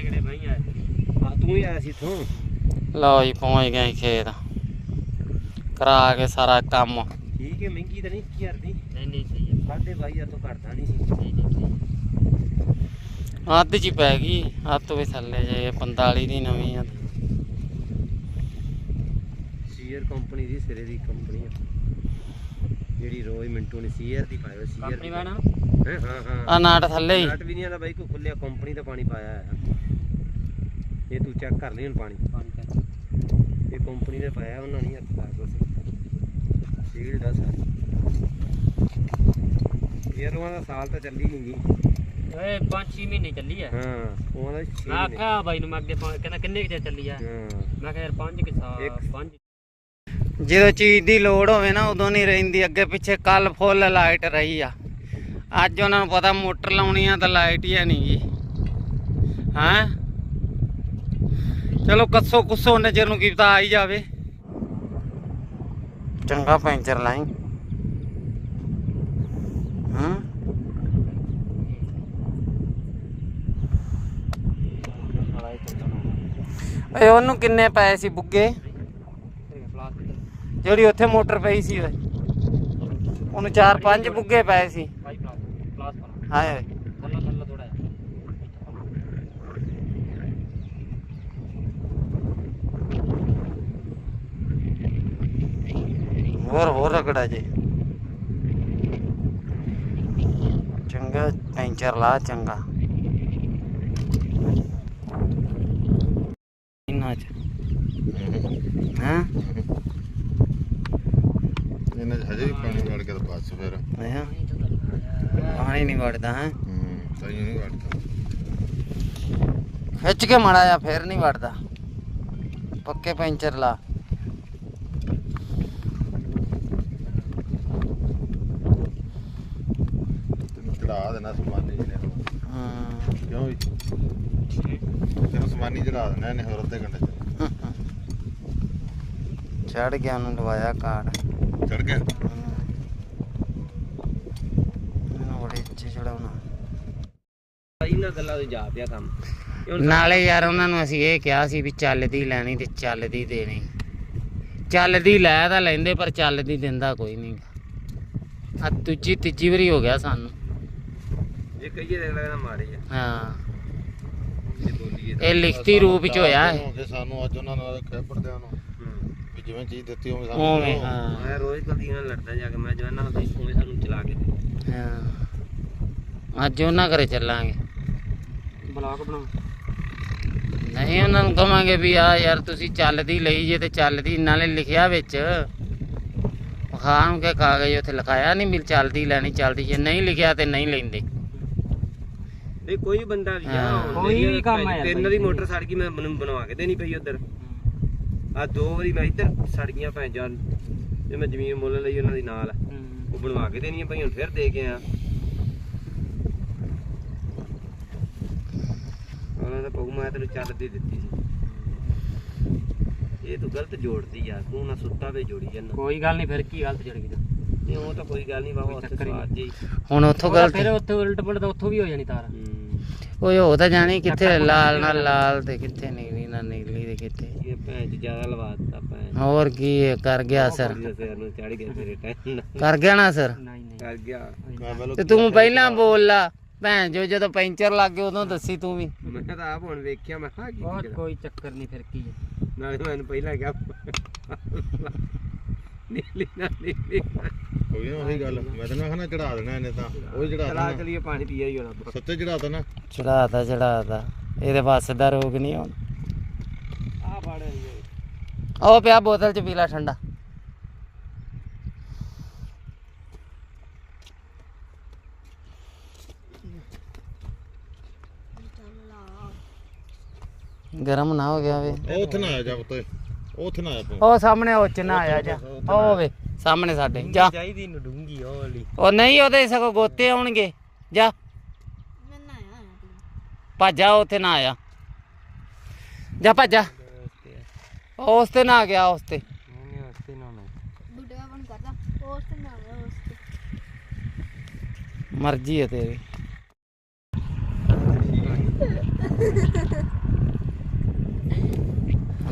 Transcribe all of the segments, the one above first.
ਕਿਹੜੇ ਕਿਹੜੇ ਬਈ ਆਏ ਆ ਤੂੰ ਹੀ ਆਇਆ ਸੀ ਇੱਥੋਂ। ਲਓ ਜੀ ਪਹੁੰਚ ਗਏ ਖੇਤ। ਕਰਾ ਕੇ ਸਾਰਾ ਕੰਮ। ਠੀਕ ਹੈ ਮਹਿੰਗੀ ਤਾਂ ਨਹੀਂ 1000 ਦੀ। ਨਹੀਂ ਨਹੀਂ ਸਹੀ ਹੈ ਸਾਢੇ 22000 ਤੋਂ ਘਟਦਾ ਨਹੀਂ ਸੀ। ਨਹੀਂ ਨਹੀਂ ਸਹੀ ਹੈ। ਅੱਧ ਚ ਹੀ ਪੈ ਗਈ। ਹੱਥ ਵੀ ਥੱਲੇ ਜੇ 45 ਦੀ ਨਵੀਂ ਆ। ਸੀਅਰ ਕੰਪਨੀ ਦੀ ਸਿਰੇ ਦੀ ਕੰਪਨੀ ਆ। ਜਿਹੜੀ ਰੋਜ਼ ਮਿੰਟੂ ਨੇ ਸੀਅਰ ਦੀ ਪਾਇਆ ਸੀਅਰ ਕੰਪਨੀ ਵੈਨ ਹਾਂ ਹਾਂ ਹਾਂ। ਆ ਨਾਟ ਥੱਲੇ ਹੀ। ਨਾਟ ਵੀ ਨਹੀਂ ਆਦਾ ਬਾਈ ਕੋਈ ਖੁੱਲਿਆ ਕੰਪਨੀ ਦਾ ਪਾਣੀ ਪਾਇਆ ਆ ਇਹ ਤੂੰ ਚੈੱਕ ਕਰ ਲਈ ਹੁਣ ਪਾਣੀ। ਇਹ ਕੰਪਨੀ ਦਾ ਪਾਇਆ ਉਹਨਾਂ ਨਹੀਂ ਹੱਥ ਲਾਇਆ ਕੁਛ ਸੀਲ ਦਾ ਸਾਰੀ ਯਾਰ ਉਹਨਾਂ ਦਾ ਸਾਲ ਤਾਂ ਚੱਲੀ ਨਹੀਂ ਗਈ। ਓਏ 5-6 ਮਹੀਨੇ ਚੱਲੀ ਹੈ ਹਾਂ ਉਹਨਾਂ ਦਾ ਛੇ ਮੈਂ ਮਹੀਨੇ। ਆਖਿਆ ਬਾਈ ਨੂੰ ਮੈਂ ਅੱਗੇ ਪਾ- ਕਹਿੰਦਾ ਕਿੰਨੇ ਕਿ ਚਿਰ ਚੱਲੀ ਆ? ਹਾਂ। ਮੈਂ ਕਿਹਾ ਯਾਰ 5 ਕਿ ਸਾਲ ਇੱਕ- 5 ਜਦੋਂ ਚੀਜ਼ ਦੀ ਲੋੜ ਹੋਵੇ ਨਾ ਉਦੋਂ ਨਹੀਂ ਰਹਿੰਦੀ। ਅੱਗੇ ਪਿੱਛੇ ਕੱਲ ਫੁੱਲ ਲਾਈਟ ਰਹੀ ਆ। ਅੱਜ ਉਹਨਾਂ ਨੂੰ ਪਤਾ ਮੋਟਰ ਲਾਉਣੀ ਆ ਤਾਂ ਲਾਈਟ ਹੀ ਨਹੀਂ ਗੀ। ਹਾਂ? ਚਲੋ ਕੱਸੋ ਕੁੱਸੋ ਨਜ਼ਰ ਨੂੰ ਕੀ ਪਤਾ ਆ ਹੀ ਜਾਵੇ। ਚੰਗਾ ਪੈਂਚਰ ਲਾਈ। ਹਾਂ। ਏ ਉਹਨੂੰ ਕਿੰਨੇ ਪਏ ਸੀ ਬੁੱਗੇ? ਜਿਹੜੀ ਉੱਥੇ ਮੋਟਰ ਪਈ ਸੀ ਉਹਨੂੰ ਚਾਰ ਪੰਜ ਬੁੱਗੇ ਪਏ ਸੀ। ਹਾਏ ਓਏ ਥੱਲਾ ਥੱਲਾ ਥੋੜਾ ਹੋਰ ਹੋਰ ਰਗੜਾ ਜੇ। ਚੰਗਾ ਪੈਂਚਰ ਲਾ ਚੰਗਾ। ਇੰਨਾ ਚ। ਹਾਂ? ਇਹਨੇ ਹਜੇ ਵੀ ਪਾਣੀ ਵੜ ਕੇ ਤਾਂ ਬਸ ਫਿਰ। ਪਾਣੀ ਨਹੀਂ ਵੜਦਾ ਹੈ? ਹੂੰ ਸਹੀ ਨਹੀਂ ਵੜਦਾ। ਖਿੱਚ ਕੇ ਮਾੜਾ ਜਾ ਫੇਰ ਨਹੀਂ ਵੜਦਾ। ਪੱਕੇ ਪੈਂਚਰ ਲਾ ਤੈਨੂੰ ਚੜਾ ਦੇਣਾ ਸਮਾਨੀ ਜਿਹਨੇ ਨੂੰ। ਹੂੰ। ਕਿਉਂ ਵੀ? ਤੈਨੂੰ ਸਮਾਨੀ ਚੜਾ ਦੇਣਾ ਇਹਨੇ ਹੋਰ ਅੱਧੇ ਘੰਟੇ ਚ। ਚੜ ਗਿਆ ਉਹਨੂੰ ਲਵਾਇਆ ਕਾਰਡ। ਚੜ ਗਿਆ? ਇਹਨੂੰ ਬੜੇ ਇੱਚੇ ਚੜਾਉਣਾ ਇਹਨਾਂ ਗੱਲਾਂ ਤੋਂ ਜਾ ਪਿਆ ਕੰਮ। ਇਹ ਹੁਣ ਨਾਲੇ ਯਾਰ ਉਹਨਾਂ ਨੂੰ ਅਸੀਂ ਇਹ ਕਿਹਾ ਸੀ ਵੀ ਚੱਲਦੀ ਲੈਣੀ ਤੇ ਚੱਲਦੀ ਦੇਣੀ। ਚੱਲਦੀ ਲੈ ਤਾਂ ਲੈਂਦੇ ਪਰ ਚੱਲਦੀ ਦਿੰਦਾ ਕੋਈ ਨਹੀਂ ਆ ਦੂਜੀ ਤੀਜੀ ਵਾਰੀ ਹੋ ਗਿਆ ਸਾਨੂੰ। ਜੇ ਕਹੀਏ ਤਾਂ ਲੱਗਦਾ ਮਾਰੇ ਆ। ਹਾਂ। ਜੇ ਬੋਲੀਏ ਇਹ ਲਿਖਤੀ ਰੂਪ ਚ ਹੋਇਆ ਹੈ। ਸਾਨੂੰ ਅੱਜ ਉਹਨਾਂ ਨਾਲ ਖੇਪੜਦਿਆਂ ਨੂੰ। ਹੂੰ। ਵੀ ਜਿਵੇਂ ਚੀਜ਼ ਦਿੱਤੀ ਉਵੇਂ ਉਵੇਂ ਦਿਓ। ਹਾਂ। ਮੈਂ ਰੋਜ਼ ਕਦੀ ਨਾਲ ਲੜਦਾ ਜਾ ਕੇ ਮੈਂ ਜਵਾਨਾਂ ਨੂੰ ਤੁਸੀਂ ਉਵੇਂ ਸਾਨੂੰ ਚਲਾ ਕੇ ਹਾਂ। ਅੱਜ ਉਹਨਾਂ ਘਰੇ ਚੱਲਾਂਗੇ। ਬਲਾਕ ਬਣਾ ਨਹੀਂ ਉਹਨਾਂ ਨੂੰ ਕਵਾਂਗੇ ਵੀ ਆ ਯਾਰ ਤੁਸੀਂ ਚੱਲਦੀ ਲਈ ਜੇ ਤੇ ਚੱਲਦੀ। ਨਾਲੇ ਲਿਖਿਆ ਵਿੱਚ ਖਾਣ ਕੇ ਕਾਗਜ਼ ਉੱਥੇ ਲਿਖਾਇਆ ਨਹੀਂ ਮਿਲ ਚੱਲਦੀ ਲੈਣੀ ਚੱਲਦੀ। ਜੇ ਨਹੀਂ ਲਿਖਿਆ ਤੇ ਨਹੀਂ ਲੈਂਦੇ। ਨਹੀਂ ਕੋਈ ਬੰਦਾ ਵੀ ਆ ਹਾਂ। ਕੋਈ ਵੀ ਕੰਮ ਆ ਯਾਰ ਤਿੰਨ। ਦੀ ਮੋਟਰ ਸੜ ਗਈ ਮੈਂ ਮੈਨੂੰ ਬਣਵਾ ਕੇ ਦੇਣੀ ਪਈ ਉਧਰ। ਆ ਦੋ ਵਾਰੀ ਮੈਂ ਇੱਧਰ ਸੜ ਗਈਆਂ ਭੈਣ ਜਾਨ ਜੇ ਮੈਂ ਜ਼ਮੀਨ ਮੁੱਲ ਲਈ ਉਹਨਾਂ ਦੀ ਨਾਲ। ਉਹ ਬਣਵਾ ਕੇ ਦੇਣੀ ਪਈ ਹੁਣ ਫਿਰ ਦੇ ਕੇ ਆ। ਉਹਨਾਂ ਦਾ ਪਊ ਮੈਂ ਤੈਨੂੰ ਚੱਲਦੀ ਦਿੱਤੀ ਸੀ। ਇਹ ਤੂੰ ਗਲਤ ਜੋੜਦੀ ਯਾਰ ਤੂੰ ਨਾ ਸੁੱਤਾ ਵੇ ਜੋੜੀ ਜਾਂਦਾ। ਕੋਈ ਗੱਲ ਨਹੀਂ ਫਿਰ ਕੀ ਗਲਤ ਚੜ ਗਈ ਤਾਂ ਨਹੀਂ ਉਹ ਤਾਂ ਕੋਈ ਗੱਲ ਨਹੀਂ ਬਾਬਾ ਉੱਥੇ ਚੱਕਰ ਹੀ ਸਵਾਦ ਜੀ। ਹੁਣ ਉੱਥੋਂ ਉਹਦਾ ਗਲਤ ਫਿਰ ਉੱਥੇ ਉਲਟ ਪੁਲਟ ਤਾਂ ਉੱਥੋਂ ਵੀ ਹੋ ਜਾਣੀ ਤਾਰ। ਹੂੰ। ਓਏ ਹੋ ਤਾਂ ਜਾਣੀ ਕਿੱਥੇ ਲਾਲ ਨਾਲ ਲਾਲ ਤੇ ਕਿੱਥੇ ਨੀਲੀ ਨਾਲ ਨੀਲੀ ਤੇ ਕਿੱਥੇ? ਇਹ ਭੈਣ ਜ਼ਿਆਦਾ ਲਵਾ ਦਿੱਤਾ ਭੈਣ ਹੋਰ ਕੀ ਇਹ ਕਰ ਗਿਆ ਸਰ। ਦੇ ਸਿਰ ਨੂੰ ਚੜ ਗਿਆ ਤੇਰੇ ਟੈਨ ਕਰ ਗਿਆ ਨਾ ਸਰ? ਕਰ ਗਿਆ। ਤੇ ਤੂੰ ਪਹਿਲਾਂ ਬੋਲ ਲਾ। ਭੈਣ ਜੋ ਜਦੋਂ ਪੈਂਚਰ ਲੱਗ ਗਿਆ ਉਦੋਂ ਦੱਸੀ ਤੂੰ ਵੀ। ਮੈਂ ਤਾਂ ਆਪ ਹੁਣ ਵੇਖਿਆ ਮੈਂ ਹਾਂ ਕੀ। ਕੋਈ ਚੱਕਰ ਨਹੀਂ ਫਿਰ ਕੀ ਨਾਲੇ ਮੈਨੂੰ ਪਹਿਲਾਂ ਕਿਹਾ। ਨੀਲੀ ਨਾ ਨੀਲੀ ਕੋਈ ਨਾ ਉਹੀ ਗੱਲ। ਮੈਂ ਤਾਂ ਨਾ ਚੜਾ ਦੇਣਾ ਇਹਨੇ ਤਾਂ। ਉਹ ਚੜਾ ਚਲਾ ਦੇਣਾ ਚਲੀਏ ਪਾਣੀ ਪੀਆ ਹੀ ਹੋਣਾ ਸੱਤੇ ਚੜਾਤਾ ਨਾ। ਚੜਾਤਾ ਚੜਾਤਾ। ਇਹਦੇ ਵੱਸ ਦਾ ਰੋਗ ਨਹੀਂ ਹੁਣ ਆ ਫੜ ਉਹ ਪਿਆ ਬੋਤਲ ਚ ਪੀ ਲੈ ਠੰਡਾ। ਗਰਮ ਨਾ ਹੋ ਗਿਆ ਵੇ। ਉਹ ਉੱਥੇ ਨਾ ਆਇਆ ਜਾ ਪੁੱਤੇ ਉਹ ਉੱਥੇ ਨਾ ਆਇਆ ਤੂੰ। ਉਹ ਸਾਹਮਣੇ ਉਹ ਚ ਨਾ ਆਇਆ ਜਾ। ਉਹ ਵੇ ਸਾਹਮਣੇ ਸਾਡੇ ਜਾ। ਚਾਹੀਦੀ ਨੂੰ ਡੂੰਗੀ ਉਹ ਵਾਲੀ। ਉਹ ਨਹੀਂ ਉਹਦੇ ਸਗੋਂ ਗੋਤੇ ਆਉਣਗੇ। ਜਾ। ਭੱਜਾ ਉੱਥੇ ਨਾ ਆਇਆ। ਜਾ ਭੱਜਾ। ਉਸ ਤੇ ਨਾ ਗਿਆ ਉਸ ਤੇ। ਮਰਜ਼ੀ ਹੈ ਤੇਰੀ।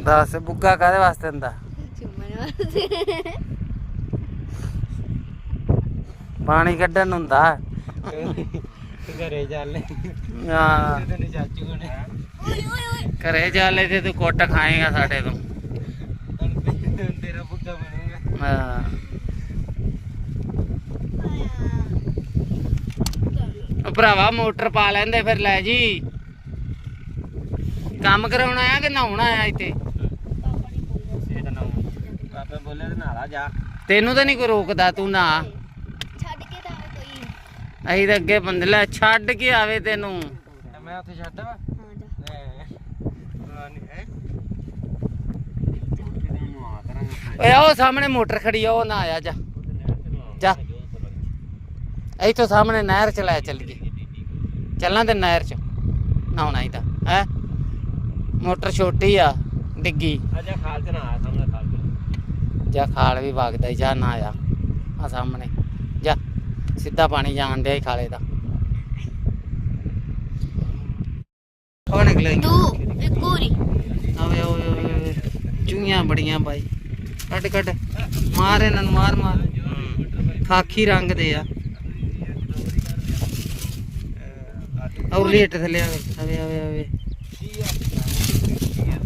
ਦੱਸ ਬੁੱਗਾ ਕਾਦੇ ਵਾਸਤੇ ਹੁੰਦਾ? ਚੁੰਮਣ ਵਾਸਤੇ। ਪਾਣੀ ਕੱਢਣ ਹੁੰਦਾ। ਘਰੇ ਚੱਲ। ਹਾਂ। ਤੈਨੂੰ ਚਾਚੂ ਨੇ ਓਏ ਓਏ ਓਏ। ਘਰੇ ਜਾਲੇ ਤੇ ਤੂੰ ਕੁੱਟ ਖਾਏਗਾ ਸਾਡੇ ਤੋਂ। ਤੇਰਾ ਬੁੱਗਾ ਬਣੂਗਾ। ਹਾਂ। ਉਹ ਭਰਾਵਾ ਮੋਟਰ ਪਾ ਲੈਂਦੇ ਫਿਰ ਲੈ ਜੀ। ਕੰਮ ਕਰਾਉਣਾ ਆ ਕਿ ਨਹਾਉਣਾ ਆ ਇੱਥੇ ਇਹ ਤਾਂ ਨਾ ਪਾਪੇ ਜਾ। ਤੈਨੂੰ ਤਾਂ ਨਹੀਂ ਕੋਈ ਰੋਕਦਾ ਤੂੰ ਨਾ। ਛੱਡ ਕੇ ਤਾਂ ਆਵੇ ਕੋਈ। ਅਸੀਂ ਤਾਂ ਅੱਗੇ ਬੰਦ ਲੈ ਛੱਡ ਕੇ ਆਵੇ ਤੈਨੂੰ। ਮੈਂ ਉੱਥੇ ਛੱਡ ਵਾ ਹਾਂ ਜਾ। ਹੈ। ਓਏ ਉਹ ਸਾਹਮਣੇ ਮੋਟਰ ਖੜੀ ਆ ਉਹ ਨਾ ਆਇਆ ਜਾ। ਜਾ। ਇੱਥੋਂ ਸਾਹਮਣੇ ਨਹਿਰ ਚ ਲੈ ਚੱਲੀਏ। ਚੱਲਾਂ ਤੇ ਨਹਿਰ ਚ। ਨਹਾਉਣਾ ਹੀ ਤਾਂ ਹੈ? ਮੋਟਰ ਛੋਟੀ ਆ ਡਿੱਗੀ। ਅਜਾ ਖਾਲ ਚ ਨਾ ਆ ਸਾਹਮਣੇ। ਜਾ ਖਾਲ ਵੀ ਵਗਦਾ ਈ, ਜਾ ਨਾ ਆ ਆ ਸਾਹਮਣੇ। ਜਾ ਸਿੱਧਾ ਪਾਣੀ ਜਾਣ ਡਿਆ ਈ ਖਾਲੇ ਦਾ। ਉਹ ਨਿਕਲੇ ਦੋ ਇੱਕ ਹੋਰੀ ਆਵੇ ਓਏ ਓਏ ਓਏ ਚੂਹੀਆਂ ਬੜੀਆਂ ਬਾਈ। ਕੱਢ ਕੱਢ। ਮਾਰ ਇਹਨਾਂ ਨੂੰ ਮਾਰ ਮਾਰ। ਖਾਕੀ ਰੰਗ ਦੇ ਆ ਔਰ ਲੇਟ ਥੱਲੇ ਆਵੇ ਆਵੇ ਆਵੇ ਆਵੇ।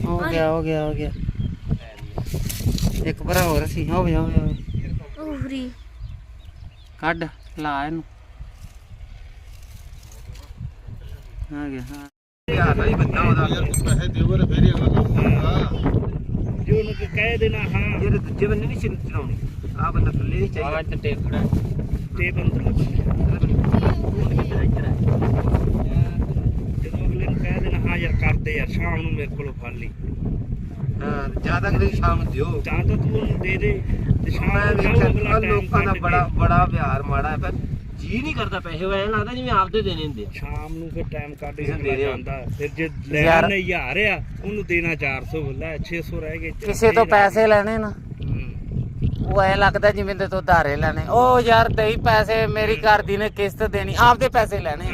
ਹੋ ਗਿਆ ਹੋ ਗਿਆ ਹੋ ਗਿਆ। ਇੱਕ ਭਰਾ ਹੋਰ ਸੀ ਹੋਵੇ ਹੋਵੇ ਹੋਵੇ ਹੋਰੀ ਕੱਢ ਲਾ ਇਹਨੂੰ। ਆ ਗਿਆ ਹਾਂ ਯਾਰ ਨਹੀਂ ਬੰਦਾ ਉਹਦਾ ਪੈਸੇ ਦਿਓ ਤੇ ਫੇਰ ਹੀ ਅਗਲਾ ਕੰਮ ਜੇ ਉਹਨੂੰ ਕਿ ਕਹਿ ਦੇਣਾ ਹਾਂ। ਜਿਹੜੇ ਦੂਜੇ ਬੰਦੇ ਨਹੀਂ ਸਿਰ ਚਲਾਉਣੀ ਆ ਬੰਦਾ ਥੱਲੇ ਨਹੀਂ ਚਾਹੀਦਾ। ਆਹ ਤੇ ਟੇਪ ਜਦੋਂ ਅਗਲੇ ਨੂੰ ਕਹਿ ਦੇਣਾ ਹਾਂ ਯਾਰ ਕਰਦੇ ਯਾਰ ਸ਼ਾਮ ਨੂੰ ਮੇਰੇ ਕੋਲੋਂ ਫੜ ਲਈ ਹਾਂ ਜ਼ਿਆਦਾ ਅਗਲੇ ਸ਼ਾਮ ਨੂੰ ਦਿਓ। ਜਾਂ ਤਾਂ ਤੂੰ ਉਹਨੂੰ ਦੇ ਦੇ ਤੇ ਸ਼ਾਮ ਨੂੰ ਜਾਊ ਅਗਲਾ ਲੋਕਾਂ ਦਾ ਬੜਾ ਬੜਾ ਵਿਹਾਰ ਮਾੜਾ ਹੈ ਪਰ ਜੀ ਨਹੀਂ ਕਰਦਾ ਪੈਸੇ ਹੋਏ ਲੱਗਦਾ ਜਿਵੇਂ ਆਪਦੇ ਦੇਣੇ ਹੁੰਦੇ ਆ। ਸ਼ਾਮ ਨੂੰ ਫਿਰ ਟਾਈਮ ਕੱਢ ਕੇ ਕਿਸੇ ਨੂੰ ਅਗਲਾ ਜਾਂਦਾ। ਫਿਰ ਜੇ ਯਾਰ- ਲੈਣ ਹਜ਼ਾਰ ਆ ਉਹਨੂੰ ਦੇਣਾ 400 ਲੈ 600 ਰਹਿ ਗਏ ਚੱਲ ਕਿਸੇ ਤੋਂ ਪੈਸੇ ਲੈਣੇ ਨਾ ਹੂੰ। ਉਹ ਐ ਲੱਗਦਾ ਜਿਵੇਂ ਤੇ ਤੋਂ ਧਾਰੇ ਲੈਣੇ। ਉਹ ਯਾਰ ਦਈ ਪੈਸੇ ਮੇਰੀ ਘਰ ਦੀ ਨੇ ਕਿਸ਼ਤ ਦੇਣੀ ਆਪਦੇ ਪੈਸੇ ਲੈਣੇ।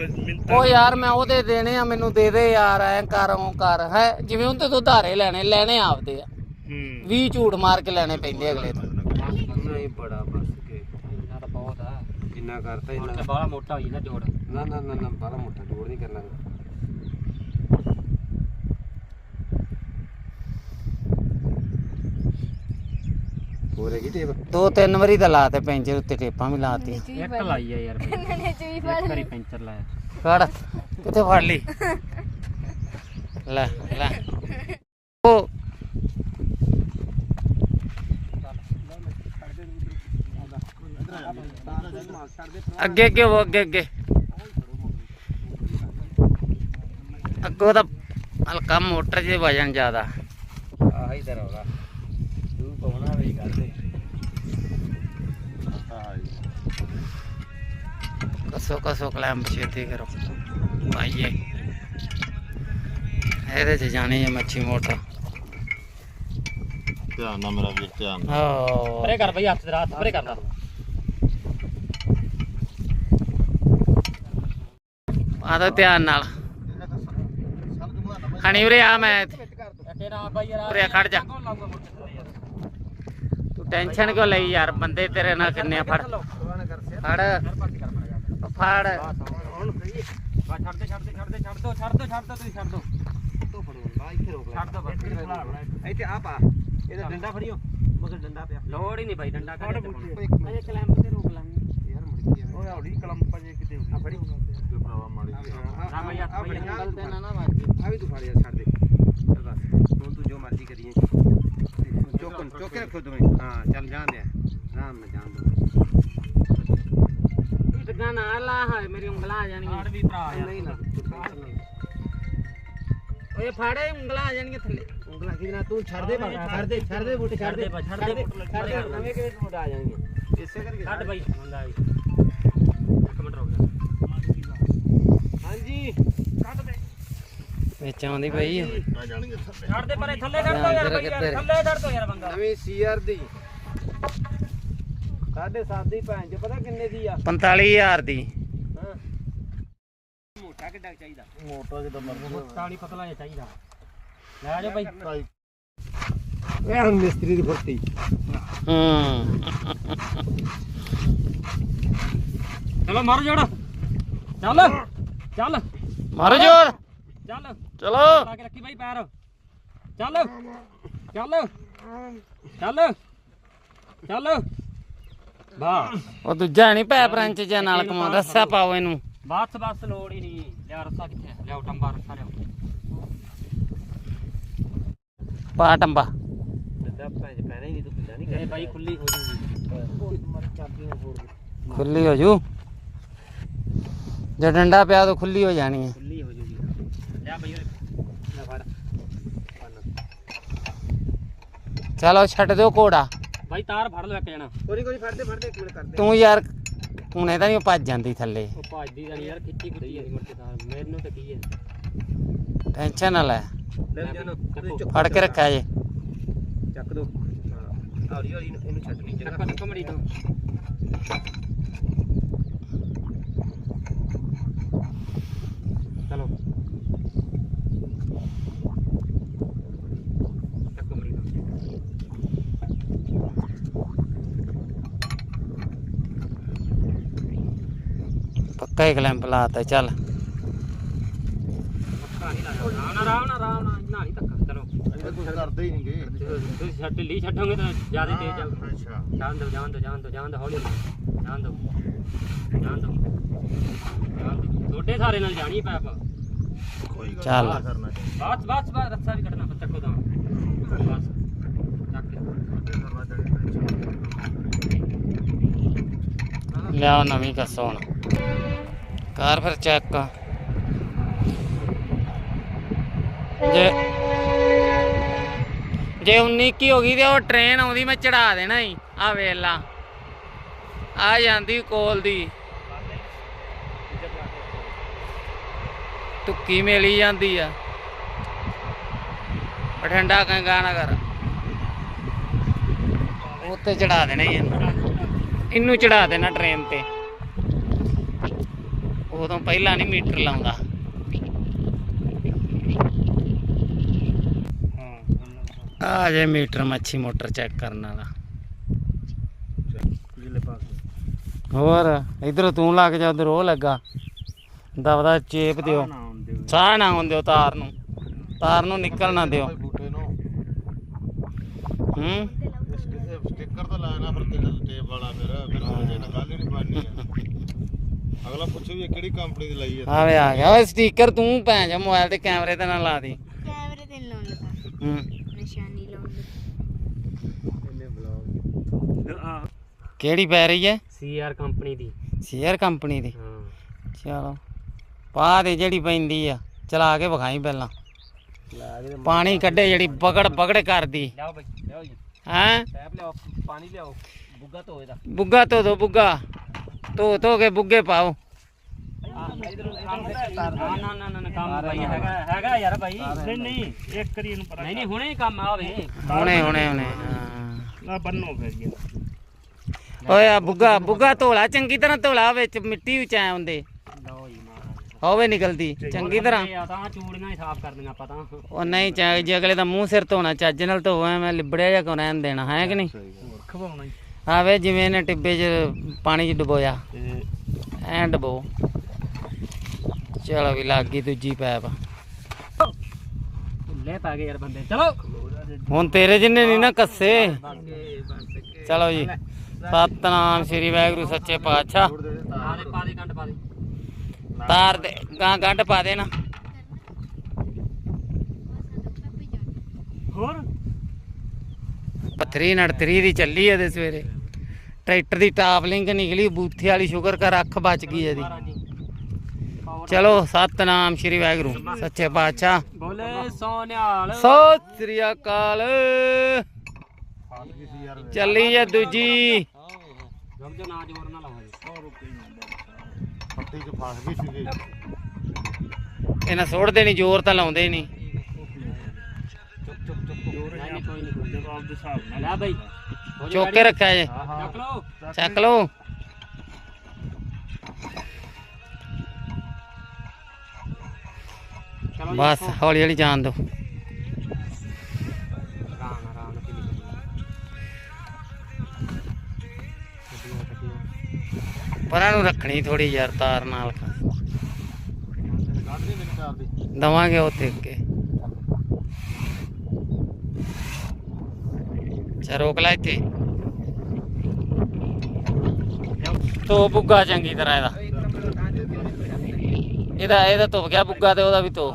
ਹਾਂ, ਉਹ ਯਾਰ ਮੈਂ ਉਹਦੇ ਦੇਣੇ ਆ ਮੈਨੂੰ ਦੇ ਦੇ ਯਾਰ ਐ ਕਰ ਉਹ ਕਰ ਹੈ। ਜਿਵੇਂ ਉਹਦੇ ਤੋਂ ਧਾਰੇ ਲੈਣੇ ਲੈਣੇ ਆਪਦੇ ਆ। ਹੂੰ। 20 ਝੂਠ ਮਾਰ ਕੇ ਲੈਣੇ ਪੈਂਦੇ ਅਗਲੇ ਤੋਂ। ਨਹੀਂ ਬੜਾ ਬਸ ਕੇ। ਇੰਨਾ ਤਾਂ ਬਹੁਤ ਆ। ਜਿੰਨਾ ਕਰਤਾ ਇੰਨਾ ਬਾਹਲਾ ਮੋਟਾ ਹੋਈ ਨਾ ਜੋੜ। ਨਾ ਨਾ ਨਾ ਨਾ ਬਾਲਾ ਮੋਟਾ ਜੋੜ ਨਹੀਂ ਕਰਨਾ। ਹੋਰ ਹੈਗੀ ਟੇਪ ਦੋ ਤਿੰਨ ਵਾਰੀ ਤਾਂ ਲਾਤੇ ਪੈਂਚਰ ਉੱਤੇ ਟੇਪਾਂ ਵੀ ਲਾਤੀਆਂ। ਇੱਕ ਲਾਈ ਆ ਯਾਰ ਨੇ ਚੂਈ ਫੜ ਇੱਕ ਵਾਰੀ ਪੈਂਚਰ ਲਾਇਆ। ਫੜ। ਕਿੱਥੇ ਫੜ ਲਈ? ਲੈ ਲੈ। ਉਹ ਅੱਗੇ ਅੱਗੇ ਉਹ ਅੱਗੇ ਅੱਗੇ। ਅੱਗੋਂ ਤਾਂ ਹਲਕਾ ਮੋਟਰ ਜੇ ਵਜਨ ਜ਼ਿਆਦਾ। ਆਹ ਇਧਰ ਆਉਗਾ ਕਸੋ ਕਸੋ ਕਲੈਮ ਛੇਤੀ ਕਰੋ ਆਈਏ। ਇਹਦੇ ਚ ਜਾਣੀ ਹੈ ਮੱਛੀ ਮੋਟਰ ਧਿਆਨ ਨਾਲ ਮੇਰਾ ਵੀਰ ਧਿਆਨ ਨਾਲ। ਓ ਪਰੇ ਕਰ ਬਈ ਹੱਥ ਤੇ ਹੱਥ ਪਰੇ ਕਰਦਾ ਆ ਤਾਂ ਧਿਆਨ ਨਾਲ। ਹਣੀ ਉਰੇ ਆ ਮੈਂ। ਇੱਥੇ ਨਾ ਬਾਈ ਯਾਰ ਉਰੇ ਖੜ ਜਾ। ਤੂੰ ਟੈਨਸ਼ਨ ਕਿਉਂ ਲਈ ਯਾਰ? ਬੰਦੇ ਤੇਰੇ ਨਾਲ ਕਿੰਨੇ ਆ? ਫੜ। ਫੜ ਫੜ। ਹੁਣ ਸਹੀ। ਬਾ ਛੱਡ ਦੇ ਛੱਡ ਦੇ ਛੱਡ ਦੇ ਛੱਡ ਦੋ ਛੱਡ ਦੋ ਛੱਡ ਦੋ ਤੁਸੀਂ ਛੱਡ ਦੋ। ਤੋਂ ਫੜੋ ਆ ਇੱਥੇ ਰੋਕ ਲੈ। ਛੱਡ ਦੋ ਬਸ ਇੱਥੇ ਆ ਪਾ। ਇਹਦਾ ਡੰਡਾ ਫੜਿਓ ਮਗਰ ਡੰਡਾ ਪਿਆ। ਲੋੜ ਹੀ ਨਹੀਂ ਬਾਈ ਡੰਡਾ ਕੱਢ ਦੇ ਇੱਕ ਮਿੰਟ। ਅਜੇ ਕਲੈਂਪ ਤੇ ਰੋਕ ਲਾਂਗੇ। ਯਾਰ ਮੁੜ ਗਿਆ ਓਏ ਹੌਲੀ ਕਲੰਪਾ ਜੇ ਕਿਤੇ ਆ ਫੜੀ। ਕੋਈ ਭਰਾਵਾ ਮਾੜੀ ਬਾਈ ਹੱਥ ਆ ਫੜੀ ਅੰਕਲ ਤੇ ਨਾ ਨਾ ਵੱਜ ਆ ਵੀ ਤੂੰ ਫੜ ਯਾਰ ਛੱਡ ਦੇ। ਚੱਲ ਬਸ। ਹੁਣ ਤੂੰ ਜੋ ਮਰਜ਼ੀ ਕਰੀਏ। ਚੋਕਨ ਚੋਕੇ ਰੱਖੋ ਦੋਵੇਂ। ਹਾਂ ਚੱਲ ਜਾਣ ਦੇ ਆਰਾਮ ਨਾਲ ਜਾਣ ਦੋ। ਇਤਨਾ ਨਾ ਲਾ ਹੈ ਮੇਰੀ ਉਂਗਲਾਂ ਆ ਜਾਣਗੀਆਂ। ਵੀ ਭਰਾ ਨਹੀਂ ਨਾ। ਓਏ ਫੜੇ ਉਂਗਲਾਂ ਆ ਜਾਣਗੀਆਂ ਥੱਲੇ। ਉਂਗਲਾਂ ਕਿਹਦੇ ਨਾਲ ਤੂੰ ਛੱਡ ਦੇ ਬਾਬਾ ਛੱਡ ਦੇ ਛੱਡ ਦੇ ਬੂਟੇ ਛੱਡ ਦੇ ਛੱਡ ਦੇ, ਛੱਡ ਦੇ, ਦੇ ਨਵੇਂ ਕਿਹੜੇ ਬੂਟੇ ਆ ਜਾਣਗੇ? ਇਸੇ ਕਰਕੇ। ਛੱਡ ਬਾਈ ਹੁੰਦਾ ਆਈ। ਇੱਕ ਮਿੰਟ ਰੁਕ ਜਾ। ਹਾਂਜੀ। ਵਿੱਚ ਆਉਂਦੀ ਪਈ ਆ। ਛੱਡ ਦੇ ਪਰੇ ਥੱਲੇ ਛੱਡ ਦੋ ਯਾਰ ਬਾਈ ਯਾਰ ਥੱਲੇ ਛੱਡ ਦੋ ਯਾਰ ਬੰਦਾ। ਨਵੀਂ ਸੀਆਰ ਦੀ ਸਾਢੇ ਸੱਤ ਦੀ ਭੈਣ ਚ ਪਤਾ ਕਿੰਨੇ ਦੀ ਆ? 45000 ਦੀ। ਹਾਂ। ਮੋਟਾ ਕਿੱਡਾ ਕੁ ਚਾਹੀਦਾ? ਮੋਟਾ ਜਿਹਾ ਮਰਜ਼ੀ ਕਾਲੀ ਪਤਲਾ ਜਿਹਾ ਚਾਹੀਦਾ। ਲੈ ਆ ਜਾ ਬਾਈ ਇਹ ਹੁਣ ਮਿਸਤਰੀ ਦੀ ਫੁਰਤੀ। ਹੂੰ। ਚਲੋ ਮਾਰੋ ਜੋੜ। ਚੱਲ ਚੱਲ। ਮਾਰੋ ਜੋਰ ਚੱਲ। ਚਲੋ। ਲਾ ਕੇ ਰੱਖੀ ਬਾਈ ਪੈਰ। ਚੱਲ ਚੱਲ। ਚੱਲ। ਚੱਲ। ਵਾਹ ਉਹ ਦੂਜਾ ਨਹੀਂ ਪੈ ਪ੍ਰੰਚ ਜਾਂ ਨਾਲ ਕਮਾ ਰੱਸਾ ਪਾਓ ਇਹਨੂੰ। ਬਸ ਬਸ ਲੋੜ ਹੀ ਨਹੀਂ। ਲਿਆ ਰੱਸਾ ਕਿੱਥੇ? ਲਿਆਓ ਟੰਬਾ ਰੱਸਾ ਲਿਆਓ। ਪਾ ਟੰਬਾ। ਇਹ ਬਾਈ ਖੁੱਲੀ ਹੋ ਜੂਗੀ। ਖੁੱਲੀ ਹੋ ਜੂ? ਜੇ ਡੰਡਾ ਪਿਆ ਤਾਂ ਖੁੱਲੀ ਹੋ ਜਾਣੀ ਹੈ। ਖੁੱਲੀ ਹੋ ਜੂਗੀ। ਲਿਆ ਬਾਈ ਉਹਦੇ ਲੈ ਫੜ। ਚਲੋ ਛੱਡ ਦਿਓ ਘੋੜਾ। ਬਾਈ ਤਾਰ ਫੜ ਲਓ ਇੱਕ ਜਣਾ। ਕੋਈ ਕੋਈ ਫੜਦੇ ਫੜਦੇ ਇੱਕ ਮਿੰਟ ਕਰਦੇ ਤੂੰ ਯਾਰ ਹੁਣੇ ਤਾਂ ਨਹੀਂ ਭੱਜ ਜਾਂਦੀ ਥੱਲੇ। ਉਹ ਭੱਜਦੀ ਤਾਂ ਨੀ ਯਾਰ ਖਿੱਚੀ ਖਿੱਚੀ ਹੈ ਮੁੜ ਕੇ ਤਾਰ। ਮੈਨੂੰ ਤਾਂ ਕੀ ਹੈ। ਟੈਨਸ਼ਨ ਨਾ ਲੈ। ਲੈ ਜਾਨੋ। ਫੜ ਕੇ ਰੱਖਿਆ ਜੇ। ਚੱਕ ਦੋ। ਹੌਲੀ ਹੌਲੀ ਇਹਨੂੰ ਛੱਡਣੀ ਜਗ੍ਹਾ ਚੱਕੋ ਮੜੀ ਤੋਂ ਚਲੋ। ਪੱਕਾ ਹੀ ਕਲੈਂਪ ਲਾਤਾ ਚੱਲ ਆਰਾਮ ਨਾਲ ਆਰਾਮ ਨਾਲ ਨਾ ਨਹੀਂ ਧੱਕਾ ਚਲੋ ਇਹ ਕੁਝ ਕਰਦੇ ਹੀ ਨਹੀਂਗੇ ਤੁਸੀਂ ਛੱਡ ਢਿੱਲੀ ਛੱਡੋਗੇ ਤਾਂ ਜ਼ਿਆਦਾ ਤੇਜ਼ ਚੱਲ ਅੱਛਾ ਜਾਣ ਦੋ ਜਾਣ ਦੋ ਜਾਣ ਦੋ ਜਾਣ ਦੋ ਹੌਲੀ ਜਾਣ ਦੋ ਜਾਣ ਦੋ ਤੁਹਾਡੇ ਸਾਰੇ ਨਾਲ ਜਾਣੀ ਪੈਪ ਕੋਈ ਗੱਲ ਚੱਲ। ਬਸ ਬਸ ਬਸ ਰੱਸਾ ਵੀ ਕੱਢਣਾ ਫਿਰ ਚੱਕੋ ਤਾਂ ਬਸ ਚੱਕ ਨਵੀਂ ਕੱਸੋ ਕਰ ਫਿਰ ਚੈੱਕ ਜੇ ਜੇ 19 ਕੀ ਹੋ ਗਈ ਤੇ ਉਹ ਟ੍ਰੇਨ ਆਉਂਦੀ, ਮੈਂ ਚੜਾ ਦੇਣਾ ਹੀ ਆ ਵੇਖ ਆ ਜਾਂਦੀ ਕੋਲ ਦੀ। ਟੁੱਕੀ ਮੇਲੀ ਜਾਂਦੀ ਆ। ਬਠਿੰਡਾ ਕੰਗਾ ਨਗਰ ਉੱਤੇ ਚੜਾ ਦੇਣਾ ਹੀ ਇਹਨੂੰ। ਇਹਨੂੰ ਚੜਾ ਦੇਣਾ ਟ੍ਰੇਨ ਤੇ। ਉਦੋਂ ਪਹਿਲਾਂ ਨਹੀਂ ਮੀਟਰ ਲਾਉਂਦਾ। ਆ ਜੇ ਮੀਟਰ ਮੱਛੀ ਮੋਟਰ ਚੈੱਕ ਕਰਨ ਵਾਲਾ। ਹੋਰ ਇਧਰ ਤੂੰ ਲੱਗ ਜਾ ਉਧਰ ਉਹ ਲੱਗਾ। ਦਵਦਾ ਚੇਪ ਦਿਓ। ਸਾਹ ਨਾ ਹੁੰਦੇ ਤਾਰ ਨੂੰ। ਤਾਰ ਨੂੰ ਨਿਕਲ ਨਾ ਦਿਓ। ਹੂੰ ਸਟicker ਤਾਂ ਲਾਇਆ ਨਾ ਫਿਰ ਤੇਲ ਟੇਪ ਵਾਲਾ ਫਿਰ ਫਿਰ ਉਹ ਜੇ ਨਾ ਗੱਲ ਹੀ ਨਹੀਂ ਬਣਨੀ ਆ ਅਗਲਾ ਪੁੱਛੇ ਵੀ ਇਹ ਕਿਹੜੀ ਕੰਪਨੀ ਦੀ ਲਈ ਹੈ ਆਵੇ ਆ ਗਿਆ। ਓਏ ਸਟicker ਤੂੰ ਭੈਣ ਜਾ ਮੋਬਾਈਲ ਤੇ ਕੈਮਰੇ ਤੇ ਨਾ ਲਾ ਦੀ। ਕੈਮਰੇ ਤੇ ਨੀ ਲਾਉਣ ਲੱਗਾ। ਹੂੰ। ਨਿਸ਼ਾਨੀ ਲਾਉਣ ਲੱਗਾ। ਕਿਹੜੀ ਪੈ ਰਹੀ ਹੈ? ਸੀਆਰ ਕੰਪਨੀ ਦੀ। ਸ਼ੇਅਰ ਕੰਪਨੀ ਦੀ। ਹਾਂ। ਚਲੋ। ਪਾ ਦੇ ਜਿਹੜੀ ਪੈਂਦੀ ਆ। ਚਲਾ ਕੇ ਵਿਖਾਈ ਪਹਿਲਾਂ। ਪਾਣੀ ਕੱਢੇ ਜਿਹੜੀ ਬਗੜ ਬਗੜ ਕਰਦੀ। ਲਿਆਓ ਬਈ ਲਿਆਓ ਜੀ। ਹੈਂ? ਪੈਪ ਲਿਆਓ ਪਾਣੀ ਲਿਆਓ। ਬੁੱਗਾ ਧੋ ਇਹਦਾ। ਬੁੱਗਾ ਧੋ ਦੋ ਬੁੱਗਾ। ਧੋ ਧੋ ਕੇ ਬੁੱਗੇ ਪਾਓ। ਨਾ ਨਾ ਨਾ ਨਾ ਕੰਮ ਭਾਈ ਹੈਗਾ ਹੈਗਾ ਯਾਰ ਭਾਈ ਨਹੀਂ ਨਹੀਂ ਇੱਕ ਕਰੀ ਇਹਨੂੰ ਪਤਾ ਨਹੀਂ ਨਹੀਂ ਹੁਣੇ ਹੀ ਕੰਮ ਆਵੇ ਹੁਣੇ ਹੁਣੇ ਹੁਣੇ ਹਾਂ। ਨਾ ਬੰਨੋ ਫਿਰ ਜੀ ਓਏ ਆ ਬੁੱਗਾ ਬੁੱਗਾ ਧੋਲਾ ਚੰਗੀ ਤਰ੍ਹਾਂ ਧੋਲਾ ਵਿੱਚ ਮਿੱਟੀ ਵਿੱਚ ਐ ਹੁੰਦੇ। ਹੋਵੇ ਨਿਕਲਦੀ ਚੰਗੀ ਤਰ੍ਹਾਂ। ਤਾਂ ਚੂੜੀਆਂ ਹੀ ਸਾਫ਼ ਕਰ ਦਿੰਗਾ ਪਤਾ ਉਹ ਨਹੀਂ ਜੇ ਅਗਲੇ ਦਾ ਮੂੰਹ ਸਿਰ ਧੋਣਾ ਚੱਜ ਨਾਲ ਧੋਵੇ ਐਵੇਂ ਲਿਬੜਿਆ ਜਾਂ ਕੋ ਰਹਿਣ ਦੇਣਾ ਹੈ ਕਿ ਨਹੀਂ? ਖਵਾਉਣਾ ਆਵੇ ਜਿਵੇਂ ਇਹਨੇ ਟਿੱਬੇ 'ਚ ਪਾਣੀ 'ਚ ਡੁਬੋਇਆ। ਤੇ ਐਂ ਡਬੋ। ਚਲੋ ਵੀ ਲੱਗ ਗਈ ਦੂਜੀ ਪੈਪ। ਲੈ ਪਾ ਗਏ ਯਾਰ ਬੰਦੇ। ਚਲੋ। ਹੁਣ ਤੇਰੇ ਜਿੰਨੇ ਨਹੀਂ ਨਾ ਕੱਸੇ। ਚਲੋ ਜੀ। ਸਤਨਾਮ ਸ੍ਰੀ ਵਾਹਿਗੁਰੂ ਸੱਚੇ ਪਾਤਸ਼ਾਹ। ਪਾ ਦੇ ਪਾ ਦੇ ਪਾ ਦੇ ਤਾਰ ਦੇ ਗਾਂ ਗੰਢ ਪਾ ਦੇ ਨਾ ਹੋਰ? ਪੱਥਰੀ ਨੜਤਰੀ ਦੀ ਚੱਲੀ ਇਹਦੇ ਸਵੇਰੇ। ਟਰੈਕਟਰ ਦੀ ਟਾਪ ਲਿੰਕ ਨਿਕਲੀ ਬੂਥੇ ਵਾਲੀ ਸ਼ੁਕਰ ਕਰ ਅੱਖ ਬਚ ਗਈ ਇਹਦੀ। ਚਲੋ ਸਤਨਾਮ ਸ੍ਰੀ ਵਾਹਿਗੁਰੂ ਸੱਚੇ ਪਾਤਸ਼ਾਹ। ਬੋਲੇ ਸੋਨਿਆਲ। ਸਤਿ ਸ੍ਰੀ ਅਕਾਲ। ਚੱਲੀ ਜੇ ਦੂਜੀ। ਰੁਕ ਜਾ ਨਾ ਜ਼ੋਰ ਨਾ ਜੀ। ਪੱਟੀ 'ਚ ਫਸ ਗਈ ਸੀਗੀ ਇਹਨਾਂ ਸੁੱਟਦੇ ਨਹੀਂ। ਜ਼ੋਰ ਤਾਂ ਲਾਉਂਦੇ ਨਹੀਂ ਲੈ ਚੁੱਕ ਕੇ ਰੱਖਿਆ ਜੇ। ਚੱਕ ਲਓ ਚੱਕ ਲਓ। ਬਸ ਹੌਲੀ ਹੌਲੀ ਜਾਣ ਦੋ ਪਰਾਂ ਨੂੰ ਰੱਖਣੀ ਥੋੜੀ ਯਾਰ ਤਾਰ ਨਾਲ। ਦਵਾਂਗੇ ਉੱਥੇ ਅੱਗੇ। ਚਾ ਰੋਕ ਲੈ ਇੱਥੇ। ਤੋ ਬੁੱਗਾ ਚੰਗੀ ਤਰ੍ਹਾਂ ਇਹਦਾ। ਇਹਦਾ ਇਹਦਾ ਧੁੱਪ ਗਿਆ ਬੁੱਗਾ ਤੇ ਉਹਦਾ ਵੀ ਧੋ।